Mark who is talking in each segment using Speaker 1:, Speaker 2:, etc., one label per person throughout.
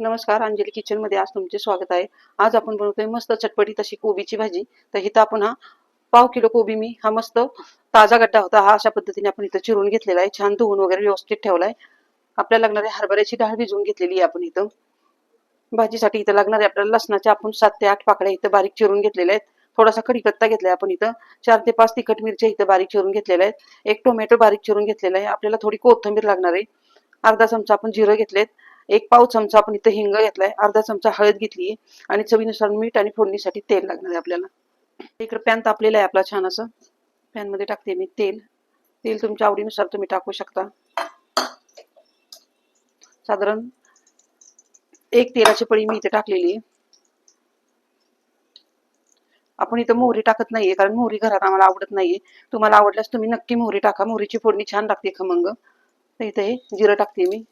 Speaker 1: नमस्कार अंजली किचनमध्ये आज तुमचे स्वागत आहे. आज आपण बनवतोय मस्त चटपटीत अशी कोबीची भाजी. तर इथं आपण हा पाव किलो कोबी मी हा मस्त ताजा गड्डा होता. हा अशा पद्धतीने आपण इथं चिरून घेतलेला आहे. छान धुवून वगैरे व्यवस्थित ठेवलाय. आपल्याला लागणारी हरभऱ्याची डाळ भिजवून घेतलेली आहे आपण इथं. भाजीसाठी इथं लागणारे आपल्याला लसणाच्या आपण सात ते आठ पाकळ्या इथं बारीक चिरून घेतलेल्या आहेत. थोडासा कढीपत्ता घेतलाय आपण इथं. चार ते पाच तिखट मिरच्या इथं बारीक चिरून घेतलेल्या आहेत. एक टोमॅटो बारीक चिरून घेतलेला आहे. आपल्याला थोडी कोथिंबीर लागणार आहे. अर्धा चमचा आपण जिरं घेतलेत. एक पाव चमचा आपण इथं हिंग घेतलाय. अर्धा चमचा हळद घेतली आणि चवीनुसार मीठ आणि फोडणीसाठी तेल लागणार आहे आपल्याला. इकडे पॅन तापलेला आहे आपला छान असं पॅनमध्ये टाकते मी तेल. तेल तुमच्या आवडीनुसार तुम्ही टाकू शकता. साधारण एक तेलाची पळी मी इथे टाकलेली आहे. आपण इथं मोहरी टाकत नाहीये, कारण मोहरी घरात आम्हाला आवडत नाहीये. तुम्हाला आवडल्यास तुम्ही नक्की मोहरी टाका. मोहरीची फोडणी छान लागते खमंग तर इथे हे जिरं टाकते मी.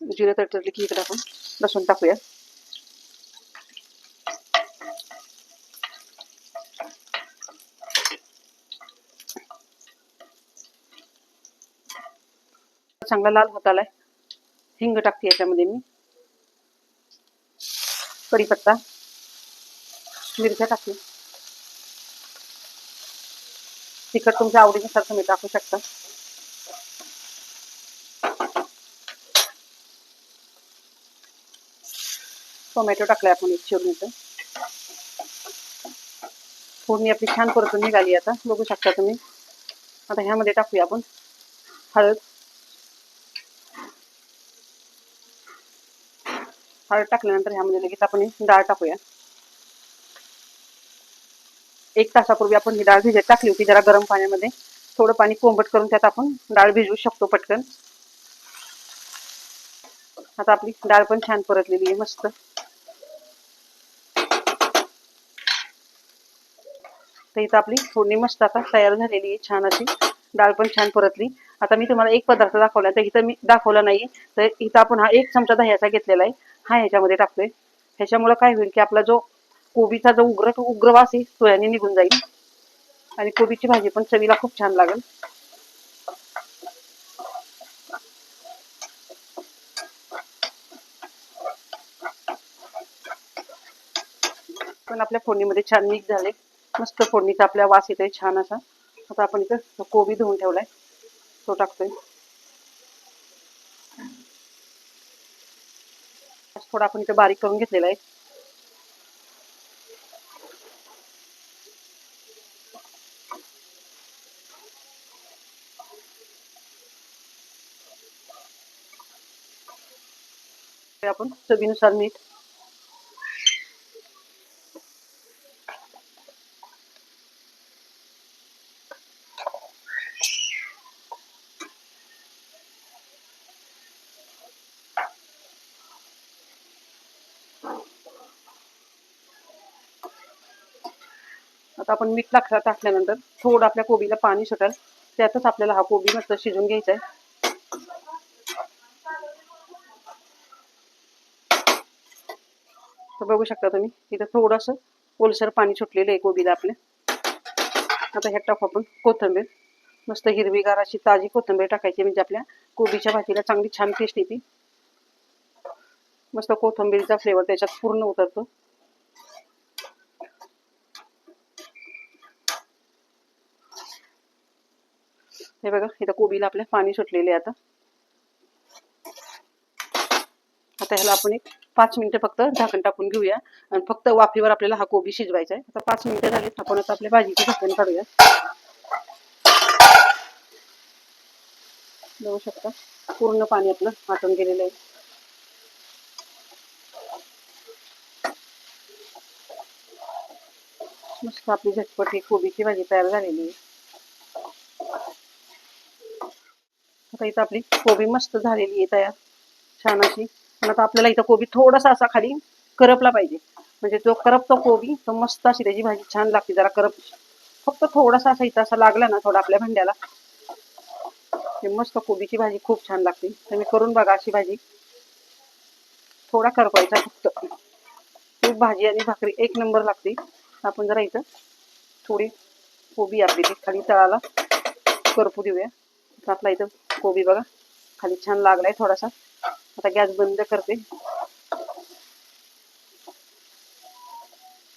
Speaker 1: जिरं तडतडली की इकडे आपण लसूण टाकूया. चांगला लाल होत आलाय. हिंग टाकते याच्यामध्ये मी कढीपत्ता मिरच्या टाकते तिखट तुमच्या आवडीनुसार तुम्ही टाकू शकता टोमॅटो टाकलाय आपण एक चिरून फोडणी छान परतून निघाली आता बघू शकता तुम्ही। आता ह्यामध्ये टाकूया आपण हळद हळद टाकल्यानंतर ह्यामध्ये लगेच आपण डाळ टाकूया. एक तासापूर्वी आपण ही डाळ भिजत टाकली होती जरा गरम पाण्यामध्ये. थोडं पाणी कोंबट करून त्यात आपण डाळ भिजवू शकतो पटकन. आता आपली डाळ पण छान परतलेली आहे मस्त. तर इथं आपली फोडणी मस्त आता तयार झालेली आहे छान अशी. डाळ पण छान परतली. आता मी तुम्हाला एक पदार्थ दाखवला तर इथं मी दाखवला नाही तर इथं आपण हा एक चमचा दह्याचा घेतलेला आहे. हा ह्याच्यामध्ये टाकतोय. ह्याच्यामुळे काय होईल की आपला जो कोबीचा जो उग्र उग्र वास आहे तो याने निघून जाईल. आणि कोबीची भाजी पण चवीला खूप छान लागेल. पण आपल्या फोडणीमध्ये छान मिक्स झाले. मस्त फोडणीचा आपल्या वास येतोय छान असा. आता आपण इथं कोबी धुवून ठेवलाय. तो टाकतोय. थोडा आपण इथे बारीक करून घेतलेला आहे. आपण चवीनुसार मीठ आता आपण मीठ टाक टाकल्यानंतर थोडं आपल्या कोबीला पाणी सुटेल. त्यातच आपल्याला हा कोबी मस्त शिजून घ्यायचा आहे. तर बघू शकता तुम्ही इथं थोडस ओलसर पाणी सुटलेलं आहे कोबीला आपल्या. आता ह्यात टाकू आपण कोथिंबीर. मस्त हिरवीगार अशी ताजी कोथिंबीर टाकायची म्हणजे आपल्या कोबीच्या भाजीला चांगली छान टेस्ट येते. मस्त कोथिंबीरचा फ्लेवर त्याच्यात पूर्ण उतरतो. हे बघा इथं कोबीला आपल्या पाणी सुटलेले आता. आता ह्याला आपण एक पाच मिनिटं फक्त झाकण टाकून घेऊया. आणि फक्त वाफेवर आपल्याला हा कोबी शिजवायचा आहे. आता पाच मिनिटं झालीत आपण आता आपल्या भाजीची झाकण काढूया. बघू शकता पूर्ण पाणी आपलं आटून गेलेलं आहे. मस्त आपली झटपट ही कोबीची भाजी तयार झालेली आहे. आता इथं आपली कोबी मस्त झालेली आहे तयार छान अशी. पण आता आपल्याला इथं कोबी थोडासा असा खाली करपला पाहिजे. म्हणजे जो करपतो कोबी तो मस्त अशी त्याची भाजी छान लागते जरा करप. फक्त थोडासा असा इथं असा लागला ना थोडा आपल्या भांड्याला ते मस्त कोबीची भाजी खूप छान लागते. तुम्ही करून बघा अशी भाजी. थोडा करपायचा फक्त. भाजी आणि भाकरी एक नंबर लागते. आपण जरा इथं थोडी कोबी आपली ती खाली तळाला करपू देऊया. आपला इथं कोबी बघा. खाली छान लागलाय थोडासा. आता गॅस बंद करते.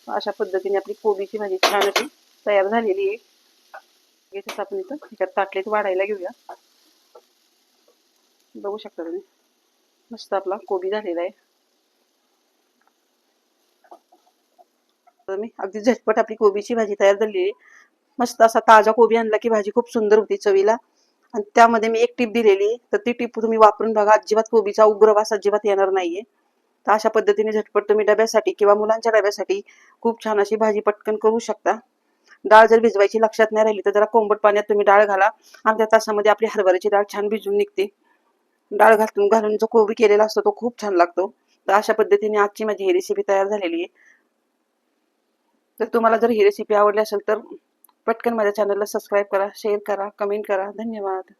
Speaker 1: अशा पद्धतीने आपली कोबीची भाजी छान अशी तयार झालेली आहे. याच्यात आपण इथं. ह्याच्यात ताटलीत वाढायला घेऊया. बघू शकता तुम्ही. मस्त आपला कोबी झालेला आहे. मी अगदी झटपट आपली कोबीची भाजी तयार झालेली मस्त असा ताज़ा कोबी आणला की भाजी खूप सुंदर होती चवीला. आणि त्यामध्ये मी एक टीप दिलेली तर ती टीप तुम्ही वापरून बघा. अजिबात कोबीचा उग्रवास अजिबात येणार नाहीये. तर अशा पद्धतीने झटपट तुम्ही डब्यासाठी किंवा मुलांच्या डब्यासाठी खूप छान अशी भाजी पटकन करू शकता. डाळ जर भिजवायची लक्षात नाही राहिली तर जरा कोंबट पाण्यात तुम्ही डाळ घाला अर्ध्या तासामध्ये आपली हरभऱ्याची डाळ छान भिजून निघते. डाळ घालून घालून जो कोबी केलेला असतो तो खूप छान लागतो. तर अशा पद्धतीने आजची माझी ही रेसिपी तयार झालेली आहे. तर तुम्हाला जर ही रेसिपी आवडली असेल तर पटकन माझ्या चॅनलला सबस्क्राईब करा शेअर करा कमेंट करा। धन्यवाद।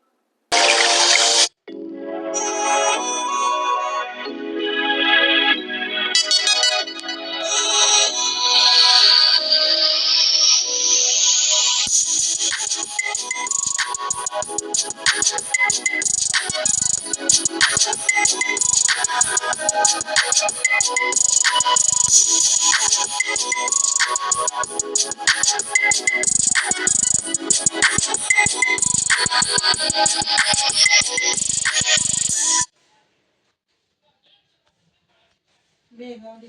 Speaker 1: Beh, non di